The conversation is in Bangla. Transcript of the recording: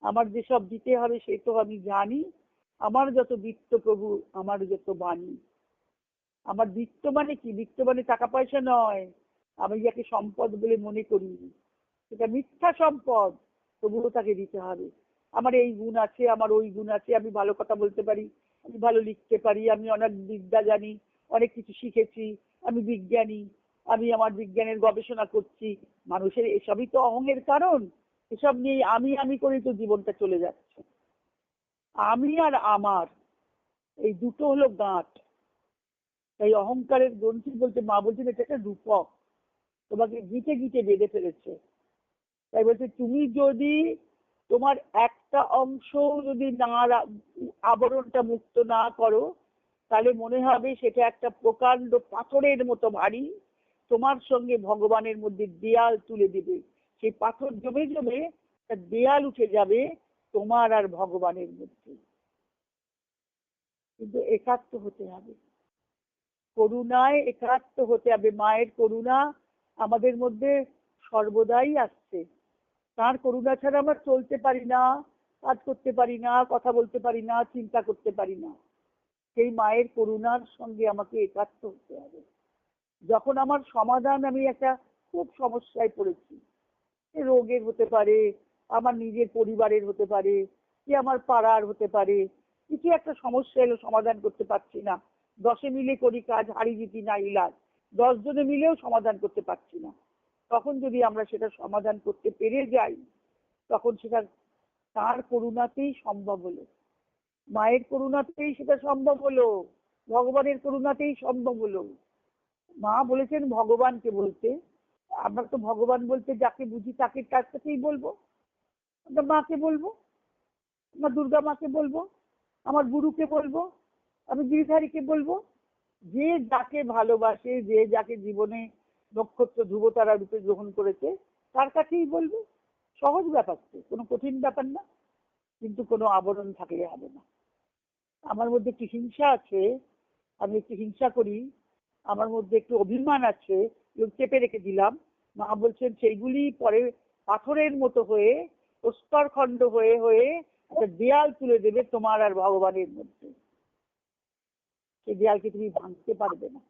আমার যেসব দিতে হবে সে তো আমি জানি। আমার যত বৃত্ত প্রভু, আমার যত বাণী। আমার বৃত্ত মানে কি? বৃত্ত মানে টাকা পয়সা নয়। আমি যাকে সম্পদ বলে মনে করি। সেটা মিথ্যা সম্পদ। তবুও তাকে দিতে হবে। আমার এই গুণ আছে, আমার ওই গুণ আছে, আমি ভালো কথা বলতে পারি, আমি ভালো লিখতে পারি, আমি অনেক বিদ্যা জানি, অনেক কিছু শিখেছি, আমি বিজ্ঞানী, আমি আমার বিজ্ঞানের গবেষণা করছি। মানুষের এসবই তো অহংয়ের কারণ। এসব নিয়ে আমি আমি করেই তো জীবনটা চলে যাচ্ছে। আমি আর আমার, এই দুটো হলো গাঁট। তাই অহংকারের গ্রন্থি বলতে মা বলছেন, এটা একটা রূপক। তোমাকে গিটে গিটে বেঁধে ফেলেছে। তাই বলছে, তুমি যদি তোমার একটা অংশ যদি না আবরণটা মুক্ত না করো, তাহলে মনে হবে সেটা একটা প্রকাণ্ড পাথরের মতো ভারী। তোমার সঙ্গে ভগবানের মধ্যে দেয়াল তুলে দিবে। সেই পাথর জমে জমে একটা দেয়াল উঠে যাবে তোমার আর ভগবানের মধ্যে কিন্তু একাত্ম হতে হবে। করুণায় একাত্ম হতে হবে, মায়ের করুণা আমাদের মধ্যে সর্বদাই আসছে। তার করুণা ছাড়া আমরা চলতে পারি না, কাজ করতে পারি না, কথা বলতে পারি না, চিন্তা করতে পারি না। সেই মায়ের করুণার সঙ্গে আমাকে একাত্ম হতে হবে। যখন আমার সমাধান আমি একটা খুব সমস্যায় পড়েছি রোগের হতে পারে, আমার নিজের পরিবারের হতে পারে, কি আমার পাড়ার হতে পারে কিছু একটা সমস্যা এলো সমাধান করতে পারছি না। দশে মিলে করি কাজ, হারি জিতি না ইলাজ, দশ জনে মিলেও সমাধান করতে পারছি না। তখন যদি আমরা সেটা সমাধান করতে পেরে যাই, তখন সেটা তার করুণাতেই সম্ভব হলো। মায়ের করুণাতেই সেটা সম্ভব হলো, ভগবানের করুণাতেই সম্ভব হলো। মা বলেছেন, ভগবানকে বলতে আমরা তো ভগবান বলতে যাকে বুঝি তাকে তার কাছেই বলব। আমরা মাকে বলব, আমার দুর্গা মাকে বলব, আমার গুরুকে বলব, আমি গিরিধারীকে বলব, যে যাকে ভালোবাসে, যে যাকে জীবনে নক্ষত্র ধ্রুবতারা রূপে গ্রহণ করেছে, তার কাছেই বলব। সহজ ব্যাপার তো, কোনো কঠিন ব্যাপার না, কিন্তু কোনো আবরণ থাকলে হবে না। আমার মধ্যে একটু হিংসা আছে, আমি একটু হিংসা করি, আমার মধ্যে একটু অভিমান আছে চেপে রেখে দিলাম। মা বলছেন, সেইগুলি পরে পাথরের মতো হয়ে প্রস্তর খণ্ড হয়ে হয়ে একটা দেয়াল তুলে দেবে তোমার আর ভগবানের মধ্যে। সেই দেয়ালকে তুমি ভাঙতে পারবে না।